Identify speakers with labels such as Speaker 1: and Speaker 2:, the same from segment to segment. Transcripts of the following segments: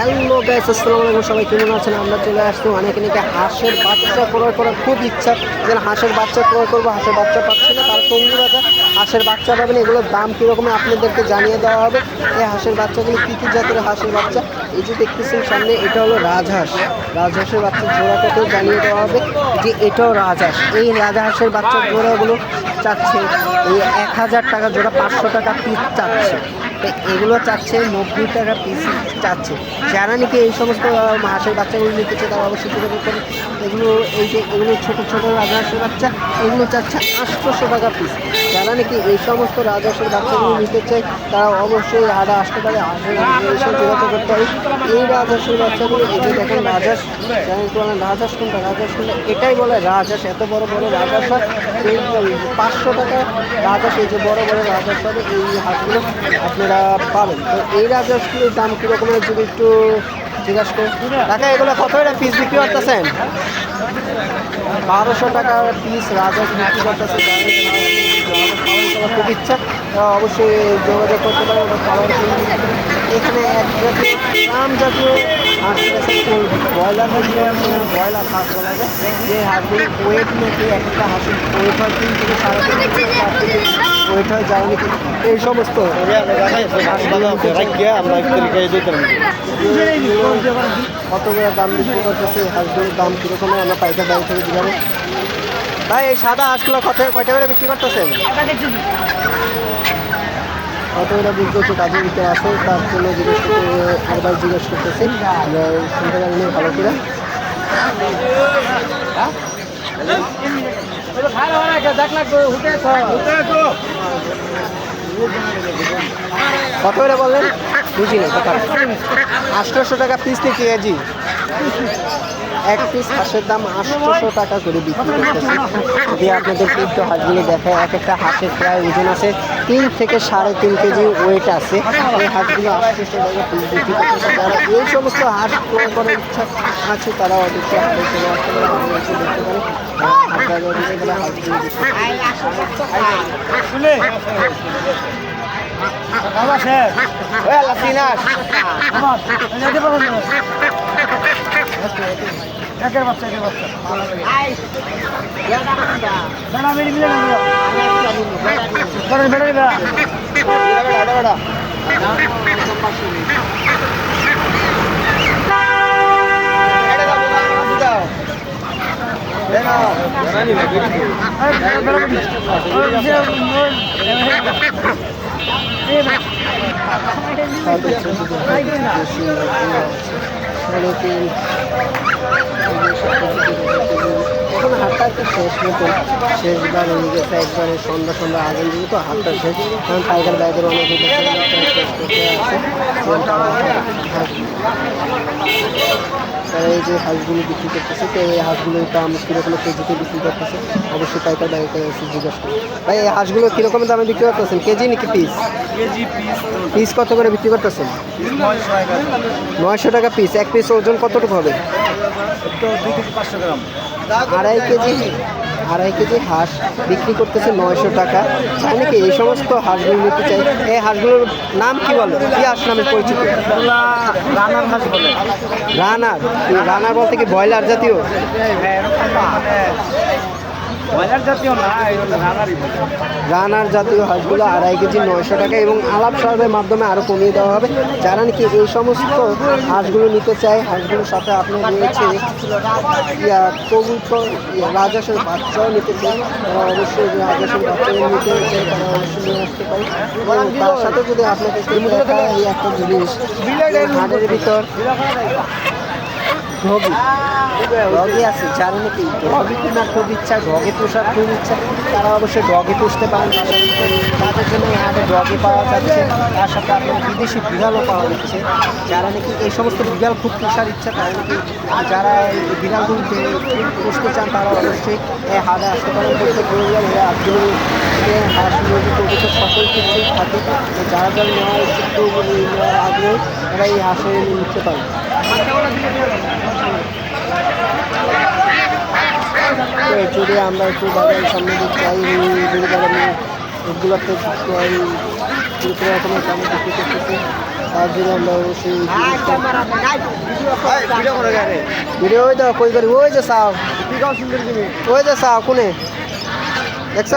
Speaker 1: Hello guys আসসালামু আলাইকুম। সবাই কেমন আছেন? আমরা চলে আসছি। অনেকে নাকি হাঁসের বাচ্চা ক্রয় করার খুব ইচ্ছা। যেন হাঁসের বাচ্চা ক্রয় করব, হাঁসের বাচ্চা পাচ্ছে না, তার টঙ্গি বাজার হাঁসের বাচ্চা পাবেন, এগুলোর দাম কীরকম আপনাদেরকে জানিয়ে দেওয়া হবে। এই হাঁসের বাচ্চাগুলো কী কী জাতের হাঁসের বাচ্চা? এই যে দেখতেছেন সামনে, এটা হলো রাজহাঁস। রাজহাঁসের বাচ্চা জোড়া কত জানিয়ে দেওয়া হবে যে এটাও রাজহাঁস। এই রাজহাঁসের বাচ্চার জোড়াগুলো চাচ্ছে এই এক হাজার টাকা জোড়া, পাঁচশো টাকা পিস চাচ্ছে। তো এগুলো চাচ্ছে নব্বই টাকা পিস চাচ্ছে। যারা নাকি এই সমস্ত হাঁসের বাচ্চাগুলো নিতে চায় তারা অবশ্যই যোগাযোগ করে এগুলো, এই যে, এগুলো ছোটো ছোটো রাজহাঁসের বাচ্চা, এগুলো চাচ্ছে আটশোশো টাকা পিস। যারা নাকি এই সমস্ত রাজহাঁসের বাচ্চাগুলো নিতে চায়, তারা অবশ্যই হাটে আসতে পারে। যোগাযোগ করতে হবে এই রাজহাঁসের বাচ্চাগুলো এই যে দেখেন রাজহাঁস জানেন বলেন রাজহাঁস কোনটা রাজহাঁস কোনটা, এটাই বলে রাজহাঁস এত বড় বড় এই পাঁচশো টাকা রাজহাঁস এই যে বড় বড় রাজহাঁস হবে, এই হাঁসগুলো আপনারা পাবেন। তো এই রাজহাঁসগুলোর দাম কীরকমের যদি একটু জিজ্ঞাসা করি টাকা এগুলো কত এটা পিস বিক্রি করতেছেন? বারোশো টাকার পিস রাজহাঁস বিক্রি করতেছে খুব ইচ্ছা অবশ্যই যোগাযোগ করতে পারে খাবার। এখানে এক জাতীয় রাম জাতীয় ব্রয়লার ব্রয়লার হাঁস বলা যায় যে হাঁসগুলো ওয়েট নাকি একটা হাঁসের ওয়েট হয় তিন থেকে সাড়ে তিন ওয়েট হয় নাকি এই সমস্ত। কত করে দাম বিক্রি করতেছে হাঁসগুলোর দাম কীরকম আমরা পাইকার দাম থেকে দিলাম ভাই এই সাদা হাঁসগুলো কত কয়টা করে বিক্রি করতেছেন? কত করে বুঝতে হচ্ছে কাজের ভিতরে আছে? তার জন্য জিজ্ঞেস করতে একবার জিজ্ঞেস করতেছি। শুনতে পারিনি ভালো করে। কত করে বললেন? বুঝি না কত আটশোশো টাকা পিস থেকে কেজি? এক পিস হাঁসের দাম আটশোশো টাকা করে বিক্রি করতেছে। যদি আপনাদেরকে একটু হাঁসগুলো দেখায় এক একটা হাঁসের প্রায় ওজন আছে তিন থেকে সাড়ে তিন কেজি ওয়েট আছে। এই হাঁসগুলো আটশোশো টাকা পিস বিক্রি করতেছে। যারা এই সমস্ত হাঁস ক্রয় করার ইচ্ছা আছে তারা অবশ্যই হাটে চলে আসতে পারে দেখতে
Speaker 2: একের বাচ্চা একের বাচ্চা। বেড়া বেড়ি মিলে না বেড়া বেড়া বেড়া।
Speaker 1: বেড়া বেড়া। ভালো তেল এখন হাটটা একটা শেষ মতন। শেষবার হয়ে গেছে একবারে সন্ধ্যা সন্ধ্যা আগের দিকে তো হাটটা শেষ। কারণ টাইগার ব্যাগের অনেক আছে তারা এই যে হাঁসগুলো বিক্রি করতেছে তো এই হাঁসগুলোর দাম কীরকম কেজিতে বিক্রি করতেছে? অবশ্যই পাইকার ব্যাগের কাছে জিজ্ঞেস করি ভাই এই হাঁসগুলো কীরকম দামে বিক্রি করতেছেন? কেজি নাকি পিস?
Speaker 2: পিস
Speaker 1: পিস কত করে বিক্রি করতেছেন?
Speaker 2: নয়শো টাকা।
Speaker 1: পিস। এক পিস ওজন কতটুকু হবে?
Speaker 2: দুই থেকে পাঁচশো গ্রাম।
Speaker 1: আড়াই কেজি আড়াই কেজি হাঁস বিক্রি করতেছে নয়শো টাকা। চাই নাকি এই সমস্ত হাঁসগুলো নিতে চাই? এই হাঁসগুলোর নাম কি বলে? কি হাঁস নামে পরিচিত?
Speaker 2: রানার হাঁস বলে।
Speaker 1: রানার? রানার বলতে কি ব্রয়লার জাতীয়? রানার জাতীয় হাঁসগুলো আড়াই কেজি নয়শো টাকা এবং আলাপ সাহেবের মাধ্যমে আরও কমিয়ে দেওয়া হবে। যারা নাকি এই সমস্ত হাঁসগুলো নিতে চায় হাঁসগুলোর সাথে আপনার রয়েছে ইয়া কবুতর রাজাসের বাচ্চাও নিতে চায় তারা অবশ্যই যে রাজাসের বাচ্চাও নিতে চায় তারা অবশ্যই নিয়ে আসতে পারে। এবং তার সাথে যদি আপনাকে এই একটা জিনিস হাটের ভিতর ঢগি ডগি আছে যারা নাকি ডগি কেনার খুব ইচ্ছা ডগে পোষার খুব ইচ্ছা। তারা অবশ্যই ডগে পুষতে পারেন, তাদের জন্য হাটে ডগে পাওয়া যাচ্ছে। তার সাথে আপনার বিদেশি বিড়ালও পাওয়া যাচ্ছে। যারা নাকি এই সমস্ত বিড়াল খুব পোষার ইচ্ছা তারা নাকি যারা এই বিড়ালগুলো পুষতে চান, তারা অবশ্যই এই হাটে আসতে পারেন প্রত্যেক রবিবার হাটগুলো হাঁস মুরগি কবুতর সকল কিছুই থাকে যারা যারা নেওয়ার একটু আগ্রহ তারা এই হাঁসে নিতে পারে যদি আমরা একটু বাজারের সামনে যাই এগুলোতে এই বিভিন্ন রকমের দামে বিক্রি করতেছে তার জন্য আমরা অবশ্যই
Speaker 2: ভিডিও
Speaker 1: ওই তো, কই করি? ওই যে সাও। ওই যে সাও, কোনে? দেখছ?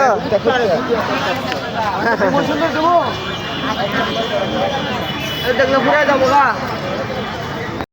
Speaker 2: দেখলে ঘুরে যাব গা